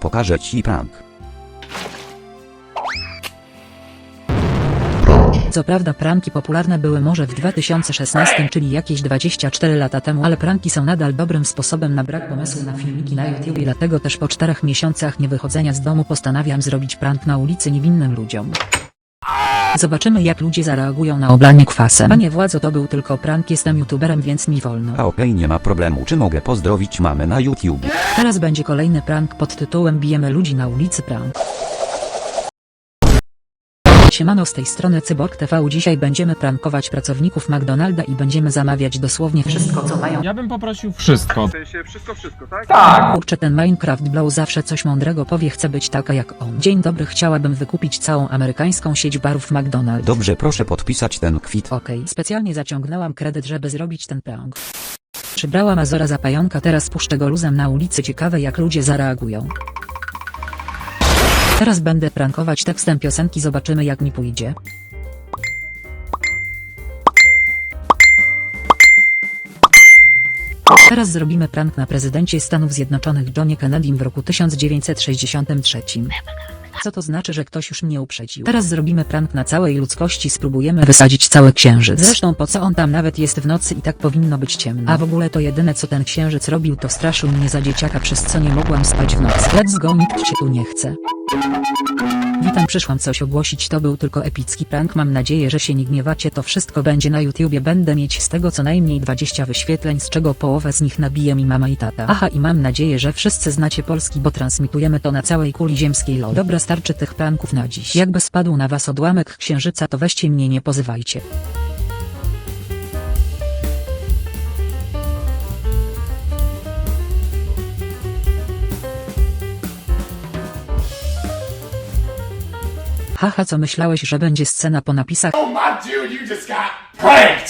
Pokażę ci prank. Co prawda pranki popularne były może w 2016, czyli jakieś 24 lata temu, ale pranki są nadal dobrym sposobem na brak pomysłu na filmiki na YouTube i dlatego też po czterech miesiącach niewychodzenia z domu postanawiam zrobić prank na ulicy niewinnym ludziom. Zobaczymy jak ludzie zareagują na oblanie kwasem. Panie władzo to był tylko prank, jestem youtuberem więc mi wolno. A okej nie ma problemu czy mogę pozdrowić mamę na YouTube. Teraz będzie kolejny prank pod tytułem Bijemy ludzi na ulicy prank. Siemano z tej strony Cyborg TV dzisiaj będziemy prankować pracowników McDonalda i będziemy zamawiać dosłownie wszystko co mają. Ja bym poprosił wszystko. W sensie wszystko, wszystko, tak? Kurczę ten Minecraft Blow zawsze coś mądrego powie chcę być taka jak on. Dzień dobry chciałabym wykupić całą amerykańską sieć barów McDonald's. Dobrze proszę podpisać ten kwit. Okej, specjalnie zaciągnęłam kredyt żeby zrobić ten prank. Przybrałam Azora za pająka teraz puszczę go luzem na ulicy ciekawe jak ludzie zareagują. Teraz będę prankować tekstem piosenki zobaczymy jak mi pójdzie. Teraz zrobimy prank na prezydencie Stanów Zjednoczonych Johnie Kennedym w roku 1963. Co to znaczy, że ktoś już mnie uprzedził? Teraz zrobimy prank na całej ludzkości, spróbujemy wysadzić cały księżyc. Zresztą po co on tam nawet jest w nocy i tak powinno być ciemno. A w ogóle to jedyne co ten księżyc robił to straszył mnie za dzieciaka przez co nie mogłam spać w nocy. Let's go, nikt się tu nie chce. Witam, przyszłam coś ogłosić, to był tylko epicki prank, mam nadzieję, że się nie gniewacie, to wszystko będzie na YouTubie, będę mieć z tego co najmniej 20 wyświetleń, z czego połowę z nich nabije mi mama i tata. Aha i mam nadzieję, że wszyscy znacie polski, bo transmitujemy to na całej kuli ziemskiej lol. Dobra, starczy tych pranków na dziś. Jakby spadł na was odłamek księżyca, to weźcie mnie nie pozywajcie. Haha, co myślałeś, że będzie scena po napisach? Oh my dude, you just got pranked!